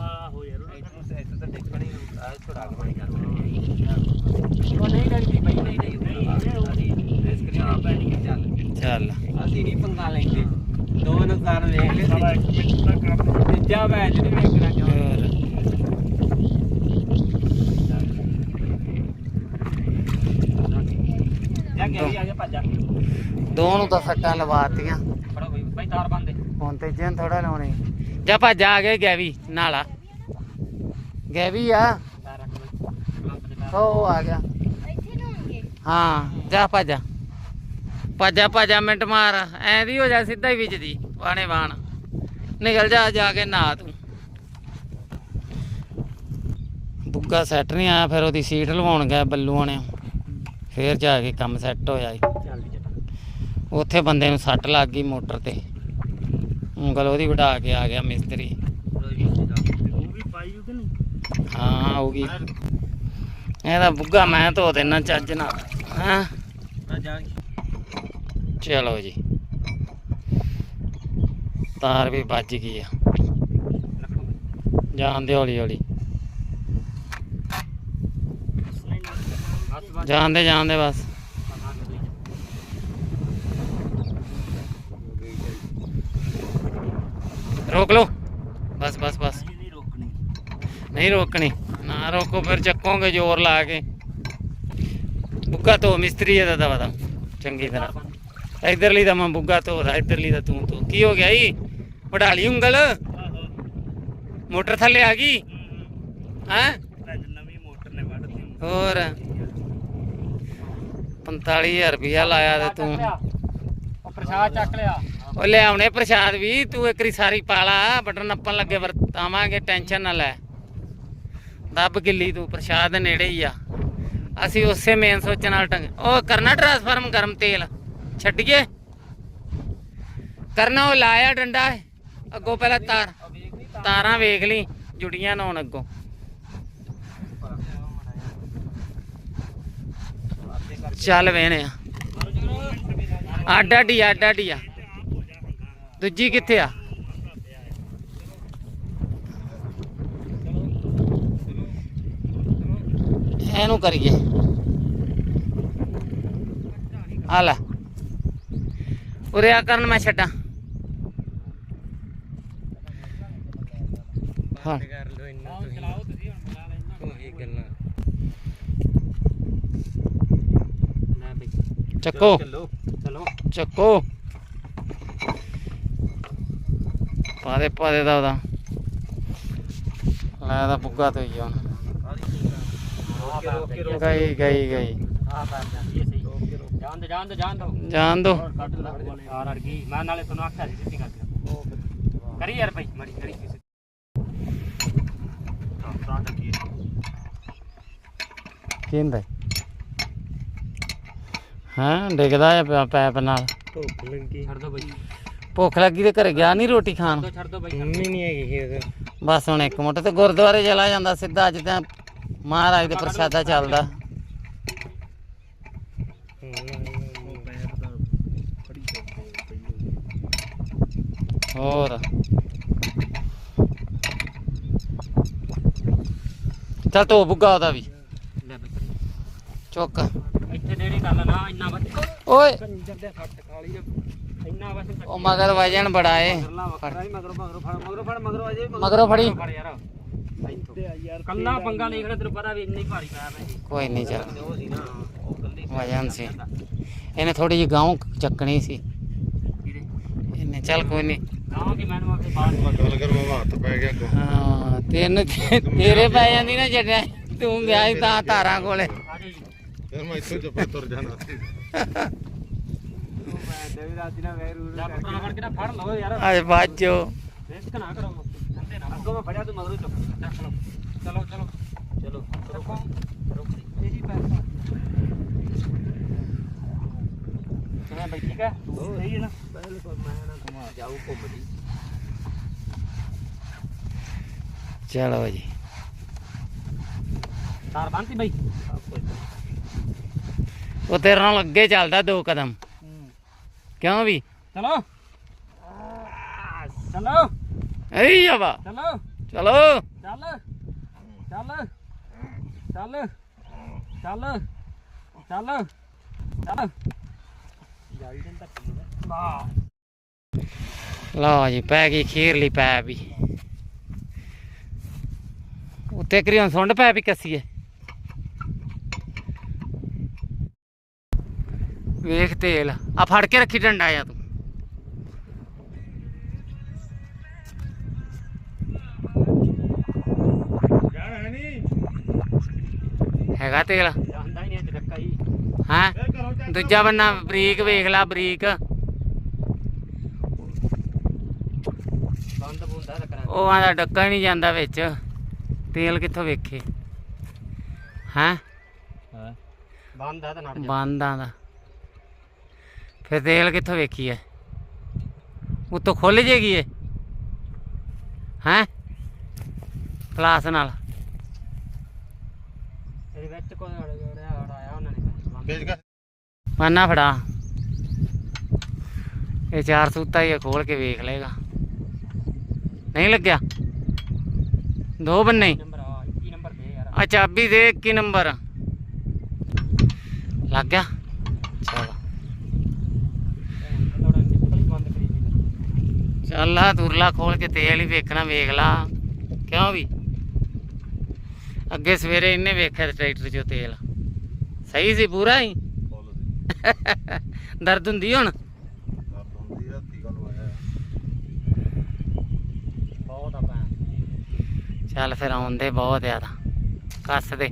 ਚੱਲ ਅਸੀਂ ਨਹੀਂ ਪੰਗਾ ਲੈਂਦੇ। ਦੋ ਵੇਖ ਲਏ ਸਾਲਾ ਇੱਕ ਮਿੰਟ ਦਾ ਕੰਮ ਤੀਜਾ ਮੈਚ ਨਹੀਂ ਵੇਖਣਾ ਚਾਹੁੰਦੇ। ਹੋਰ। ਜਾ ਕੇ ਆ ਜਾ ਭੱਜਾ। ਦੋ ਨੂੰ ਤਾਂ ਸੱਟਾਂ ਲਵਾਤੀਆਂ। ਫੜੋ ਬਈ ਬਈ ਤਾਰ ਬੰਦੇ ਹੁਣ ਤੇ ਜਨ ਥੋੜਾ ਲਾਉਣੀ। ਜਾ ਭੱਜ ਆ ਗਏ ਗੈਵੀ ਨਾਲਾ ਗੈਵੀ ਆ। ਤਾਰ ਰੱਖ ਬਈ ਉਹ ਆ ਗਿਆ। ਇੱਥੇ ਨੂੰ ਹੋਣਗੇ ਹਾਂ ਜਾ ਭੱਜਾ। ਭੱਜਾ ਭੱਜਾ ਮਿੰਟ ਮਾਰ ਐਂ ਦੀ ਹੋ ਜਾ ਸਿੱਧਾ ਹੀ ਵਿੱਚ ਦੀ ਵਾਣੇ ਵਾਣ ਨਿਕਲ ਜਾ ਜਾ ਕੇ ਨਹਾ ਤੂੰ। ਬੁੱਗਾ ਸੈੱਟ ਨਹੀਂ ਆਇਆ ਫਿਰ ਉਹਦੀ ਸੀਟ ਲਵਾਉਣ ਗਿਆ ਬੱਲੂਆਂ ਨੇ ਫੇਰ ਜਾ ਕੇ ਕੰਮ ਸੈੱਟ ਹੋਇਆ ਉੱਥੇ ਬੰਦੇ ਨੂੰ ਸੱਟ ਲੱਗ ਗਈ ਮੋਟਰ ਤੇ। ਉਂਗਲ ਉਹਦੀ ਵਢਾ ਕੇ ਆ ਗਿਆ ਮਿਸਤਰੀ। ਹਾਂ ਆਊਗੀ ਇਹਦਾ ਬੁੱਗਾ ਮੈਂ ਧੋ ਦੇਣਾ ਚੱਜ ਨਾਲ। ਹਾਂ? ਜਾ ਚਲੋ ਜੀ। ਤਾਰ ਵੀ ਵੱਜ ਗਈ ਆ। ਰੱਖੋ ਹੌਲੀ ਹੌਲੀ। ਹੱਥ ਬੰਦ ਬਸ। ਰੋਕ ਲਓ। ਬਸ ਬਸ ਬਸ। ਨਹੀਂ ਰੋਕਣੀ। ਨਾ ਰੋਕੋ, ਫਿਰ ਚੱਕੋਗੇ ਜ਼ੋਰ ਲਾ ਕੇ। ਬੁੱਗਾ ਧੋ, ਮਿਸਤਰੀ ਇਹਦਾ ਦਵਾ ਚੰਗੀ ਤਰ੍ਹਾਂ। ਇਧਰਲੀ ਦਾ ਮੈਂ ਬੁੱਗਾ ਧੋਦਾ ਇਧਰਲੀ ਦਾ ਤੂੰ ਧੋ ਕੀ ਹੋ ਗਿਆ ਈ? ਵਢਾ ਲਈ ਉਂਗਲ? ਆਹੋ ਮੋਟਰ ਥੱਲੇ ਆ ਗਈ? ਹੈਂ? ਅੱਜ ਨਵੀਂ ਮੋਟਰ ਨੇ ਵੱਢਤੀ ਹੋਰ 45000 ਰੁਪਇਆ ਲਾਇਆ ਤੇ ਤੂੰ। ਉਹ ਪ੍ਰਸ਼ਾਦ ਚੱਕ ਲਿਆ। ਉਹ ਲਿਆਉਣੇ ਪ੍ਰਸ਼ਾਦ ਵੀ ਤੂੰ ਇੱਕ ਰੀ ਸਾਰੀ ਪਾਲਾ ਬਟਨ ਨੱਪਣ ਲੱਗੇ ਵਰਤਾਵਾਂਗੇ ਟੈਨਸ਼ਨ ਨਾ ਲੈ। ਦੱਬ ਗਿੱਲੀ ਤੂੰ ਪ੍ਰਸ਼ਾਦ ਨੇੜੇ ਹੀ ਆ। ਅਸੀਂ ਉਸੇ ਮੇਨ ਸੋਚ ਨਾਲ ਟੰਗ ਉਹ ਕਰਨਾ ਟ੍ਰਾਂਸਫਾਰਮ ਗਰਮ ਤੇਲ। ਛੱਡੀਏ ਕਰਨਾ ਉਹ ਲਾਇਆ ਡੰਡਾ ਅੱਗੋਂ ਪਹਿਲਾਂ ਤਾਰ। ਤਾਰਾਂ ਵੇਖ ਲਈ ਜੁੜੀਆਂ ਨਾ ਹੁਣ ਅੱਗੋਂ। ਚੱਲ ਵੇਨੇ ਆ। ਅੱਡ ਅੱਡ ਹੀ ਆ, ਅੱਡ ਅੱਡ ਆ ਦੂਜੀ ਕਿੱਥੇ ਆ? ਇਹਨੂੰ ਕਰੀਏ। ਆ ਲੈ। ਉਰੇ ਆ ਕਰਨ ਮੈਂ ਛੱਡਾਂ। ਹਾਂ। ਕਰ ਲੋ ਇੰਨਾ ਚਲਾਓ ਤੁਸੀਂ ਹੁਣ ਬਣਾ ਲੈਣਾ ਉਹੀ ਗੱਲਾਂ। ਲੈ ਬਈ ਚੱਕੋ। ਚੱਲੋ ਚੱਕੋ। ਪਾ ਦੇ ਉਹਦਾ। ਲੈ ਦਾ ਤੋਂ ਹੀ ਹੁਣ। ਗਈ ਗਈ ਗਈ। ਆ ਬਾਤ ਜਾਣ ਦੇ ਜਾਣ ਦੇ ਜਾਣ ਦੋ। ਜਾਣ ਦੋ। ਹੋਰ ਕੱਢ ਲੈ। ਯਾਰ ਅੜ ਗਈ। ਮੈਂ ਨਾਲੇ ਤੁਹਾਨੂੰ ਆਖਿਆ ਸੀ ਸਿੱਧੀ ਕਰ ਕਰੀ ਯਾਰ ਭਾਈ ਮੜੀ ਮੜੀ ਤਾਂ ਹਾਂ ਡਿੱਗਦਾ ਆ ਪੈ- ਪੈਪ ਨਾਲ। ਭੁੱਖ ਲੱਗੀ। ਛੱਡ ਦੋ ਭਾਈ ਭੁੱਖ ਲੱਗੀ ਤੇ ਘਰੇ ਗਿਆ ਨਹੀਂ ਰੋਟੀ ਖਾਣ। ਛੱਡ ਦੋ ਭਾਈ ਮੰਮੀ ਨਹੀਂ ਹੈਗੀ ਇਹ ਬਸ ਹੁਣ ਇੱਕ ਮੁੱਠ ਤੇ ਗੁਰਦੁਆਰੇ ਚਲਾ ਜਾਂਦਾ ਸਿੱਧਾ ਅੱਜ ਤਾਂ ਮਹਾਰਾਜ ਦੇ ਪ੍ਰਸ਼ਾਦਾ ਚੱਲਦਾ। ਹੋਰ ਚੱਲ ਧੋ ਬੁੱਗਾ ਉਹਦਾ ਵੀ ਲੈ ਚੁੱਕ ਇੱਥੇ ਨੇੜੇ ਕਰ ਲੈਣਾ ਇੰਨਾ ਬਸ ਓਏ ਕੰਜਰ ਦੇ ਫੱਟ ਖਾਲੀ ਇੰਨਾ ਬਸ ਉਹ ਮਗਰ ਵਜਣ ਬੜਾ ਏ ਮਗਰੋਂ ਮਗਰੋਂ ਫੜ ਮਗਰੋਂ ਫੜ ਮਗਰੋਂ ਅਜੇ ਮਗਰੋਂ ਫੜੀ ਫੜ ਯਾਰ ਕੱਲਾ ਪੰਗਾ ਨਹੀਂ ਖੜਾ ਤੈਨੂੰ ਪਤਾ ਵੀ ਇੰਨੀ ਭਾਰੀ ਪਿਆ ਭਾਈ ਕੋਈ ਨਹੀਂ ਚੱਲ। ਵਜਨ ਸੀ। ਇਹਨੇ ਥੋੜੀ ਜਿਹੀ ਗਾਉਂ ਚੱਕਣੀ ਸੀ। ਇਹਨੇ ਚੱਲ ਕੋਈ ਨਹੀਂ। ਗਾਉਂ ਦੀ ਮੈਨੂੰ ਆਪੇ ਬਾਹਰ ਗੱਲ ਕਰ ਮੈਂ ਹੱਥ ਪੈ ਗਿਆ ਅੱਗੋਂ। ਹਾਂ ਤੈਨੂੰ ਤੇਰੇ ਪੈ ਜਾਂਦੀ ਨਾ ਜੱਟਿਆ ਤੂੰ ਗਿਆ ਸੀ ਤਾਂ ਧਾਰਾਂ ਕੋਲੇ। ਫਿਰ ਮੈਂ ਇੱਥੋਂ ਚੱਪੇ ਤੁਰ ਜਾਣਾ ਦੇਵੀ ਰਾਤੀ ਨਾ ਫੜ ਕੇ ਨਾ ਫੜ ਲਓ ਯਾਰ। ਅੱਜ ਬਾਜੋ ਰਿਸਕ ਨਾ ਕਰੋ। ਠੰਡੇ ਨਾ ਅੱਗੋਂ ਮੈਂ ਫੜਿਆ ਤੂੰ ਮਗਰੋਂ ਚੁੱਕ ਲਓ ਚਲੋ। ਚਲੋ ਚਲੋ ਚੱਕੋ ਇਹੀ ਪੈਸਾ ਕਿਵੇਂ ਬਈ ਠੀਕ ਹੈ? ਸਹੀ ਹੈ ਨਾ? ਬਿਲਕੁਲ ਮੈਂ ਨਾ ਜਾਊ ਘੁੰਮਦੀ। ਚਲੋ ਜੀ। ਤਾਰ ਬੰਨਤੀ ਬਈ। ਉਹ ਤੇਰੇ ਨਾਲ ਅੱਗੇ ਚੱਲਦਾ ਦੋ ਕਦਮ। ਕਿਉਂ ਵੀ? ਚਲੋ। ਚਲੋ। ਐਈ ਜਾਵਾ। ਚਲੋ। ਚਲੋ। ਚੱਲ। ਚੱਲ। ਚੱਲ। ਚੱਲ। ਚੱਲ। ਚੱਲ। ਲਓ ਜੀ ਪੈ ਗਈ ਖੀਰਲੀ ਪੈ ਵੀ। ਉੱਤੇ ਕਰੀ ਹੁਣ ਸੁੰਡ ਪੈ ਵੀ ਕੱਸੀਏ ਵੇਖ ਤੇਲ ਆ ਫੜ ਕੇ ਰੱਖੀ ਡੰਡਾ ਆ ਤੂੰ। ਜਾਣ ਹੈ ਨਹੀਂ ਹੈਗਾ ਤੇਲ? ਜਾਂਦਾ ਹੀ ਨਹੀਂ ਧੱਕਾ ਹੀ ਹਾਂ? ਦੂਜਾ ਬੰਨਾ ਬਰੀਕ ਵੇਖ ਲੈ ਬਰੀਕ। ਬੰਦ ਬੁੰਦਾ ਰੱਖਣਾ। ਉਹ ਆਂਦਾ ਡੱਕਾ ਹੀ ਨਹੀਂ ਜਾਂਦਾ ਵਿੱਚ। ਤੇਲ ਕਿੱਥੋਂ ਵੇਖੇ? ਹੈਂ? ਹਾਂ। ਬੰਦ ਆ ਤਾਂ ਬੰਦ ਆਂਦਾ। ਫਿਰ ਤੇਲ ਕਿੱਥੋਂ ਵੇਖੀਏ ਉੱਤੋਂ ਖੁੱਲ ਜੇਗੀ ਏ? ਹੈਂ? ਪਲਾਸ ਨਾਲ। ਇਹਦੇ ਵਿੱਚ ਕੋਈ ਅੜ ਗਿਆ ਆਇਆ ਉਹਨਾਂ ਨੇ। ਮਾਨਾ ਫੜਾ। ਇਹ ਚਾਰ ਸੂਤਾ ਹੀ ਖੋਲ ਕੇ ਵੇਖ ਲੇਗਾ ਨਹੀਂ ਲੱਗਿਆ? ਦੋ ਬੰਨੇ ਆ ਚਾਬੀ ਦੇ ਕੀ ਨੰਬਰ। ਲੱਗ ਗਿਆ? ਚਲੋ। ਚੱਲ ਆ, ਤੁਰਲਾ ਖੋਲ ਕੇ ਤੇਲ ਹੀ ਵੇਖਣਾ, ਵੇਖ ਲਾ। ਕਿਉਂ ਵੀ? ਅੱਗੇ ਸਵੇਰੇ ਇਹਨੇ ਵੇਖਿਆ ਟਰੈਕਟਰ 'ਚੋਂ ਤੇਲ। ਸਹੀ ਸੀ, ਪੂਰਾ ਹੀ? ਦਰਦ ਹੁੰਦੀ ਹੁਣ? ਦਰਦ ਹੁੰਦੀ ਆ ਟੀਕਾ ਲਵਾਇਆ ਬਹੁਤ ਆ ਭੈਣ। ਚੱਲ ਫਿਰ ਆਉਂਦੇ ਬਹੁਤ ਤਾਂ। ਕੱਸ ਦੇ।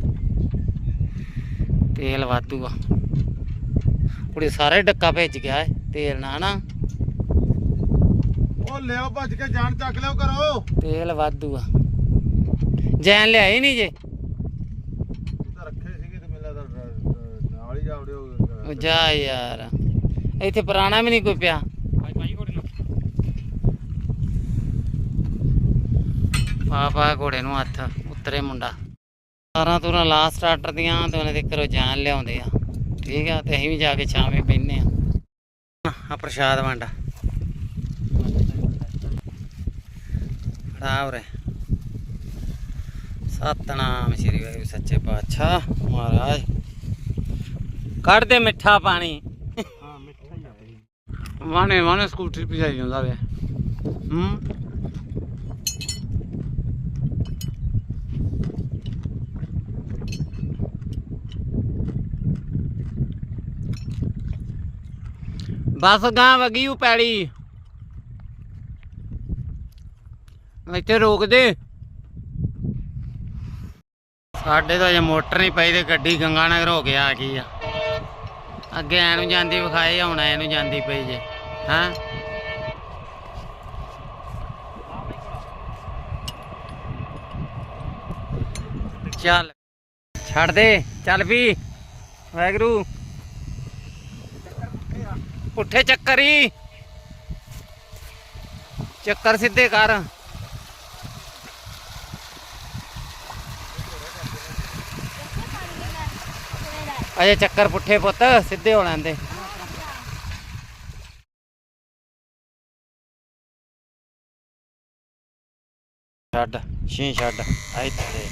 ਤੇਲ ਵਾਧੂ ਆ। ਕੁੜੀ ਸਾਰੇ ਡੱਕਾ ਭੇਜ ਗਿਆ ਏ ਤੇਲ ਨਾ ਨਾ। ਉਹ ਲਿਓ ਭੱਜ ਕੇ ਜਾਨ ਚੱਕ ਲਿਓ ਕਰੋ ਤੇਲ ਵਾਧੂ ਆ। ਜੈਨ ਲਿਆਈ ਨਹੀਂ ਜੇ ਇਹ ਤਾਂ ਰੱਖੇ ਸੀਗੇ ਤੇ ਮੇਲਾ ਦਾ ਨਾਲ ਹੀ ਜਾਵੜਿਓ ਉਹ ਜਾ ਯਾਰ। ਇੱਥੇ ਪੁਰਾਣਾ ਵੀ ਨਹੀਂ ਕੋਈ ਪਿਆ। ਪਾ ਪਾ ਘੋੜੇ ਨੂੰ ਹੱਥ ਉਤਰੇ ਮੁੰਡਾ। ਤਾਰਾਂ ਤੂਰਾਂ ਲਾ ਸਟਾਰਟਰ ਦੀਆਂ ਤੇ ਉਹਨੇ ਦੇ ਘਰੋਂ ਜਾਨ ਲਿਆਉਂਦੇ ਆ। ਠੀਕ ਆ ਤੇ ਅਸੀਂ ਵੀ ਜਾ ਕੇ ਛਾਵੇਂ ਬੈਠਨੇ ਆ। ਆ ਪ੍ਰਸ਼ਾਦ ਵੰਡਾ। ਫੜਾ ਉਰੇ। ਸਤਨਾਮ ਸ਼੍ਰੀ ਵਾਹਿਗੁਰੂ ਸੱਚੇ ਪਾਤਸ਼ਾਹ ਮਹਾਰਾਜ। ਕੱਢ ਦੇ ਮਿੱਠਾ ਪਾਣੀ। ਹਾਂ ਮਿੱਠਾ ਹੀ ਆ ਵਾਣੇ ਵਾਣੇ ਸਕੂਟਰੀ ਭਜਾਈ ਜਾਂਦਾ ਵੇ। ਹੂੰ? ਬਸ ਗਾਂ ਵਗੀ ਉਹ ਪੈੜੀ। ਇੱਥੇ ਰੋਕ ਦੇ। ਸਾਡੇ ਤਾਂ ਜੇ ਮੋਟਰ ਨਹੀਂ ਪਈ ਤੇ ਗੱਡੀ ਗੰਗਾ ਨਗਰ ਹੋ ਕੇ ਆ ਗਈ ਆ। ਅੱਗੇ ਐ ਨੂੰ ਜਾਂਦੀ ਵਿਖਾਏ, ਹੁਣ ਐ ਨੂੰ ਜਾਂਦੀ ਪਈ ਜੇ। ਹਾਂ? ਚੱਲ। ਛੱਡ ਦੇ। ਚੱਲ ਵੀ। ਵਾਹਿਗੁਰੂ। ਉੱਠੇ ਚੱਕਰ ਹੀ ਚੱਕਰ ਸਿੱਧੇ ਕਰ। ਅਜੇ ਚੱਕਰ ਪੁੱਠੇ ਪੁੱਤ, ਸਿੱਧੇ ਹੋ ਲੈਂਦੇ। ਛੱਡ, ਛੀ ਛੱਡ ਇੱਥੇ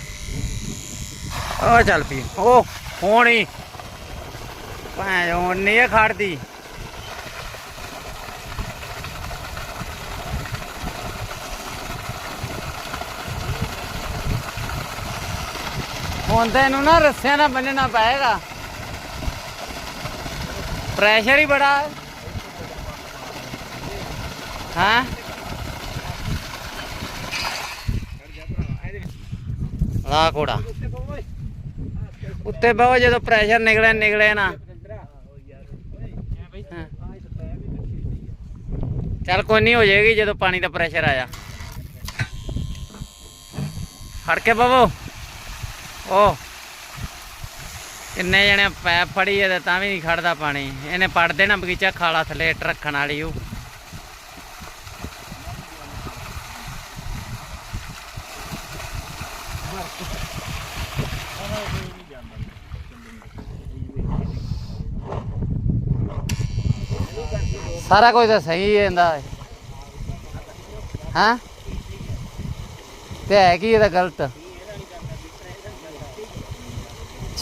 ਆ ਚੱਲ ਪੀ। ਉਹ ਹੋਣੀ ਭੈਣ ਹੁਣ ਨਹੀਂ ਇਹ ਖੜਦੀ। ਹੁਣ ਤਾਂ ਇਹਨੂੰ ਨਾ ਰੱਸਿਆਂ ਨਾਲ ਬੰਨਣਾ ਪਏਗਾ। ਪ੍ਰੈਸ਼ਰ ਹੀ ਬੜਾ। ਹੈ। ਹਾਂ ਲਾ ਕੋੜਾ ਉੱਤੇ ਬਹੁ ਜਦੋਂ ਪ੍ਰੈਸ਼ਰ ਨਿਕਲੇ ਨਿਕਲੇ ਨਾ। ਹਾਂ। ਚੱਲ ਕੋਈ ਨਹੀਂ ਹੋ ਜਾਏਗੀ ਜਦੋਂ ਪਾਣੀ ਦਾ ਪ੍ਰੈਸ਼ਰ ਆਇਆ। ਫੜ ਕੇ ਬਵੋ ਓ। ਇੰਨੇ ਜਣੇ ਪੈਪ ਫੜੀ ਹੈ ਤਾਂ ਵੀ ਨਹੀਂ ਖੜਦਾ ਪਾਣੀ। ਇਹਨੇ ਪੜ ਦੇਣਾ ਬਗੀਚਾ ਖਾਲਾ ਥੱਲੇ ਰੱਖਣ ਵਾਲੀ ਉਹ ਸਾਰਾ ਕੁਝ ਤਾਂ ਸਹੀ ਹੈ ਇਹਦਾ। ਹਾਂ? ਤੇ ਹੈ ਕੀ ਇਹਦਾ ਗਲਤ?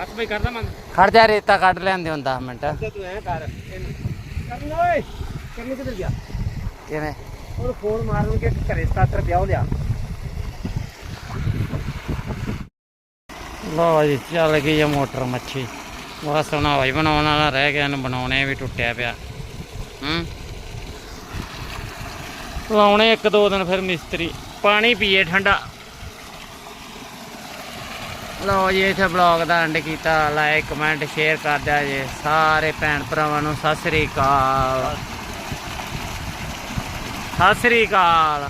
ਬਸ ਬਈ ਕਰਦਾ ਮੰਨ। ਖੜ ਜਾ ਰੇਤਾ ਕੱਢ ਲੈਂਦੇ ਹੁਣ 10 ਮਿੰਟ। ਤੂੰ ਐ ਕਰ। ਕਰਨ ਓਏ ਕਰਨ ਕਿੱਧਰ ਗਿਆ? ਕਿਵੇਂ? ਉਹਨੂੰ ਫੋਨ ਮਾਰਨ ਕੇ ਘਰੇ ਸਟਾਰਟਰ ਪਿਆ ਉਹ ਲਿਆ। ਲਓ ਜੀ ਚੱਲ ਗਈ ਆ ਮੋਟਰ ਮੱਛੀ। ਬਸ ਹੁਣ ਹਵਾਈ ਬਣਾਉਣ ਵਾਲਾ ਰਹਿ ਗਿਆ ਇਹਨੂੰ ਬਣਾਉਣੇ ਵੀ ਟੁੱਟਿਆ ਪਿਆ। ਹੂੰ? ਲਾਉਣੇ ਇੱਕ ਦੋ ਦਿਨ ਫਿਰ ਮਿਸਤਰੀ। ਪਾਣੀ ਪੀਏ ਠੰਡਾ। ਲਓ ਜੀ, ਇੱਥੇ ਬਲੌਗ ਦਾ ਐਂਡ ਕੀਤਾ। ਲਾਈਕ ਕਮੈਂਟ ਸ਼ੇਅਰ ਕਰ ਦਿਆ ਜੇ। ਸਾਰੇ ਭੈਣ ਭਰਾਵਾਂ ਨੂੰ ਸਤਿ ਸ੍ਰੀ ਅਕਾਲ। ਸਤਿ ਸ੍ਰੀ ਅਕਾਲ।